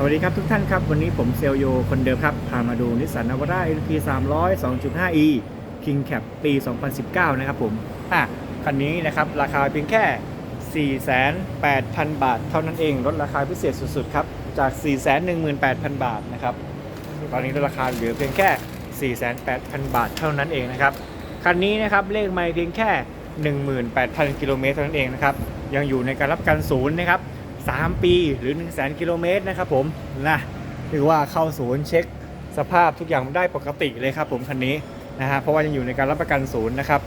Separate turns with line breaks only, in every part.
สวัสดีครับทุกท่านครับ วันนี้ผมเซลโยคนเดิมครับ พามาดูนิสสันนาวาร่า LP 300 2.5e King Cap ปี 2019 นะครับผมอะคันนี้นะครับ ราคาเพียงแค่ 48,000 บาท เท่านั้นเองลดราคาพิเศษสุดๆ ครับ จาก 418,000 บาทนะครับ ตอนนี้ลดราคาเหลือเพียงแค่ 48,000 บาทเท่านั้นเองนะครับ คันนี้นะครับเลขไม่เพียงแค่ 18,000 กิโลเมตรเท่านั้นเองนะครับ ยังอยู่ในการรับการศูนย์นะครับ 3 ปีหรือ 1 0 0 0 0 0 กิโลเมตรนะครับผมนะถือว่าเข้าศูนย์เช็คสภาพทุกอย่างได้ปกติเลยครับผมคันนี้นะฮะเพราะว่ายังอยู่ในการรับประกันศูนย์นะครับ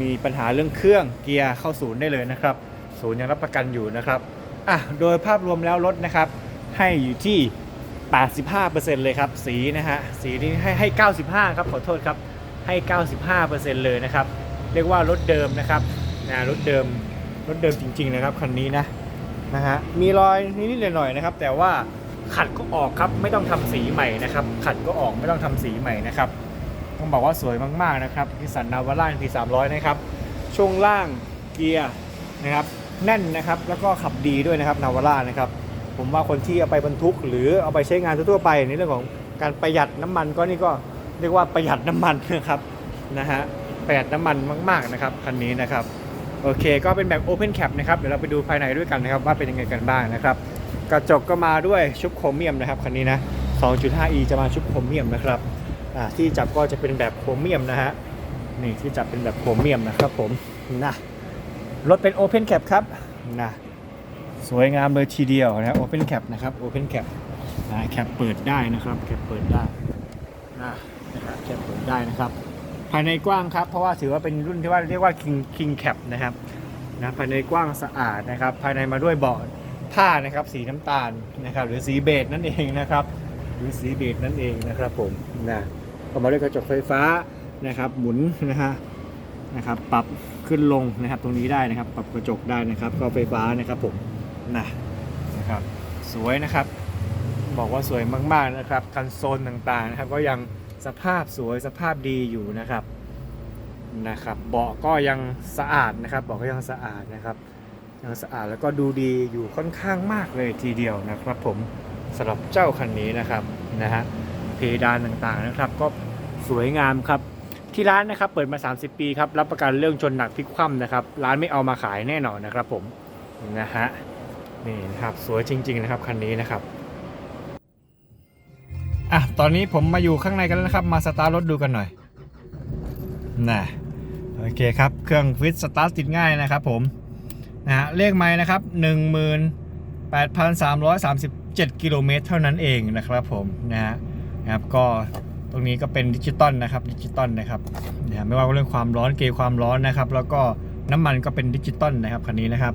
มีปัญหาเรื่องเครื่องเกียร์เข้าศูนย์ได้เลยนะครับศูนย์ยังรับประกันอยู่นะครับอะโดยภาพรวมแล้วรถนะครับให้อยู่ที่ 85%เลยครับสีนะฮะสีนี้ให้ให้ 95 ครับขอโทษครับให้ 95%เลยนะครับเรียกว่ารถเดิมนะครับนะรถเดิมรถเดิมจริง ๆ นะครับคันนี้นะ นะฮะมีรอยนิดๆหน่อยๆนะครับ แต่ว่าขัดก็ออกครับไม่ต้องทำสีใหม่นะครับ ขัดก็ออกไม่ต้องทำสีใหม่นะครับ ต้องบอกว่าสวยมากๆนะครับนิสสันนาวาร่าพีสามร้อยนะครับช่วงล่างเกียร์นะครับ แน่นนะครับแล้วก็ขับดีด้วยนะครับนาวาร่านะครับ ผมว่าคนที่เอาไปบรรทุก หรือเอาไปใช้งานทั่วๆไปในเรื่องของการประหยัดน้ำมันก็นี่ก็เรียกว่าประหยัดน้ำมันนะครับนะฮะประหยัดน้ำมันมาก ๆนะครับคันนี้นะครับ โอเค ก็เป็นแบบ Open Cap นะครับ เดี๋ยวเราไปดูภายในด้วยกันนะครับ ว่าเป็นยังไงกันบ้างนะครับ กระจกก็มาด้วยชุบโครเมียมนะครับคันนี้นะ 2.5e จะมาชุบโครเมียมนะครับที่จับก็จะเป็นแบบโครเมียมนะฮะนี่ที่จับเป็นแบบโครเมียมนะครับผมนะรถเป็น Open Cap ครับนะสวยงามเลยทีเดียวนะครับ Open Cap นะครับ Open Cap นะแคปเปิดได้นะครับแคปเปิดได้นะครับแคปเปิดได้นะครับ ภายในกว้างครับ เพราะว่าถือว่าเป็นรุ่นที่ว่าเรียกว่า King King Cap นะครับนะภายในกว้างสะอาดนะครับ ภายในมาด้วยเบาะผ้านะครับ สีน้ำตาลนะครับ หรือสีเบจนั่นเองนะครับ หรือสีเบจนั่นเองนะครับ ผมนะก็มาด้วยกระจกไฟฟ้านะครับ หมุนนะฮะนะครับ ปรับขึ้นลงนะครับ ตรงนี้ได้นะครับ ปรับกระจกได้นะครับ ก็ไฟฟ้านะครับ ผมนะนะครับ สวยนะครับ บอกว่าสวยมากๆนะครับคันโซนต่างๆนะครับ ก็ยัง สภาพสวยสภาพดีอยู่นะครับนะครับ เบาะก็ยังสะอาดนะครับเบาะก็ยังสะอาดนะครับ ยังสะอาดแล้วก็ดูดีอยู่ค่อนข้างมากเลยทีเดียวนะครับ ผมสำหรับเจ้าคันนี้นะครับนะฮะเพดานต่างๆนะครับ ก็สวยงามครับที่ร้านนะครับเปิดมา 30 ปีครับรับประกันเรื่องชนหนักพลิกคว่ำนะครับร้านไม่เอามาขายแน่นอนนะครับผมนะฮะนี่นะครับสวยจริง ๆ นะครับคันนี้นะครับ อะตอนนี้ผมมาอยู่ข้างในกันแล้วนะครับ มาสตาร์ทรถดูกันหน่อยน่ะโอเคครับ เครื่องฟิตสตาร์ทติดง่ายนะครับผมนะฮะเลขไม้นะครับ 18,337 กิโลเมตรเท่านั้นเองนะครับผมนะฮะนะครับก็ตรงนี้ก็เป็นดิจิตอลนะครับดิจิตอลนะครับนะฮะไม่ว่าเรื่องความร้อนเกณฑ์ความร้อนนะครับ แล้วก็น้ำมันก็เป็นดิจิตอลนะครับคันนี้นะครับ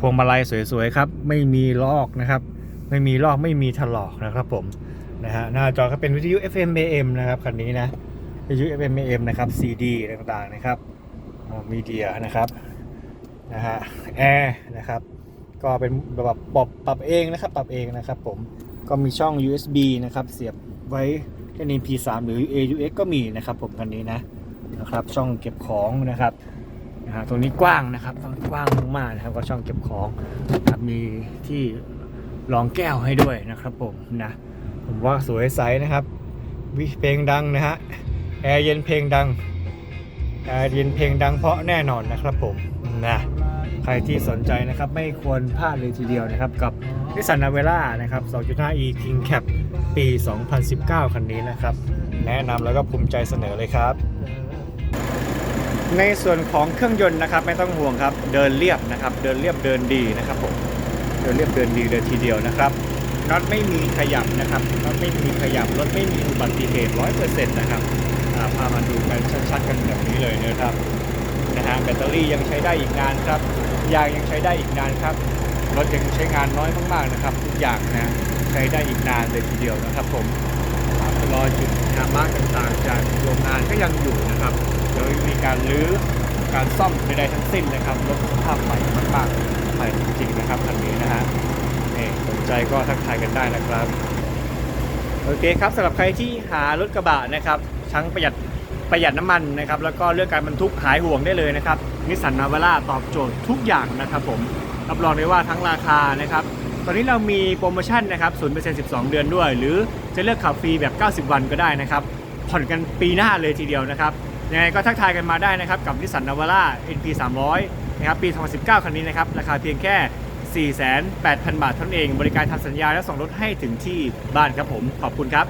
พวงมาลัยสวยๆครับ ไม่มีลอกนะครับ ไม่มีลอกไม่มีถลอกนะครับผม นะฮะหน้าจอก็เป็นวิทยุ FM AM นะครับคันนี้นะวิทยุ FM AM นะครับ CD ต่างๆนะครับมีเดียนะครับนะฮะแอร์นะครับก็เป็นแบบปรับปรับเองนะครับปรับเองนะครับผมก็มีช่อง USB นะครับเสียบไว้เล่น MP3 หรือ AUX ก็มีนะครับผมคันนี้นะนะครับช่องเก็บของนะครับนะฮะตรงนี้กว้างนะครับตรงนี้กว้างมากๆนะครับก็ช่องเก็บของมีที่รองแก้วให้ด้วยนะครับผมนะ ผมว่าสวยใสนะครับ วิเพลงดังนะฮะแอร์เย็นเพลงดังแอร์เย็นเพลงดังเพราะแน่นอนนะครับผมนะใครที่สนใจนะครับไม่ควรพลาดเลยทีเดียวนะครับ กับนิสสันนาเวล่านะครับ 2.5e King Cap ปี 2019 คันนี้นะครับ แนะนำแล้วก็ภูมิใจเสนอเลยครับ ในส่วนของเครื่องยนต์นะครับ ไม่ต้องห่วงครับ เดินเรียบนะครับ เดินเรียบเดินดีนะครับผมเดินเรียบเดินดีเลยทีเดียวนะครับ น็อตไม่มีขยับนะครับน็อตไม่มีขยับรถไม่มีอุบัติเหตุร้อยเปอร์เซ็นต์นะครับพามาดูกันชัดๆกันแบบนี้เลยนะครับนะฮะแบตเตอรี่ยังใช้ได้อีกนานครับยางยังใช้ได้อีกนานครับรถยังใช้งานน้อยมากๆนะครับ ทุกอย่างนะใช้ได้อีกนานเลยทีเดียวนะครับ ผมรอจุดยามากต่างๆ จากโรงงานก็ยังอยู่นะครับเดี๋ยวมีการรื้อการซ่อมใดๆทั้งสิ้นนะครับรถสภาพใหม่มากๆใหม่จริงๆนะครับคันนี้นะฮะ นี่สนใจก็ทักทายกันได้นะครับ โอเคครับสำหรับใครที่หารถกระบะนะครับทั้งประหยัดประหยัดน้ำมันนะครับ แล้วก็เรื่องการบรรทุกหายห่วงได้เลยนะครับนิสสันนาวาร่าตอบโจทย์ทุกอย่างนะครับผมรับรองได้ว่าทั้งราคานะครับ ตอนนี้เรามีโปรโมชั่นนะครับศูนย์เปอร์เซ็นต์สิบสองเดือนด้วย หรือจะเลือกขับฟรีแบบ 90 วันก็ได้นะครับ ผ่อนกันปีหน้าเลยทีเดียวนะครับ ยังไงก็ทักทายกันมาได้นะครับ กับนิสสันนาวาร่า NP 300นะครับปี 2019 คันนี้นะครับ ราคาเพียงแค่ 4,800 0 บาทเท่านั้นเอง บริการทำสัญญาและส่งรถให้ถึงที่บ้านครับผม ขอบคุณครับ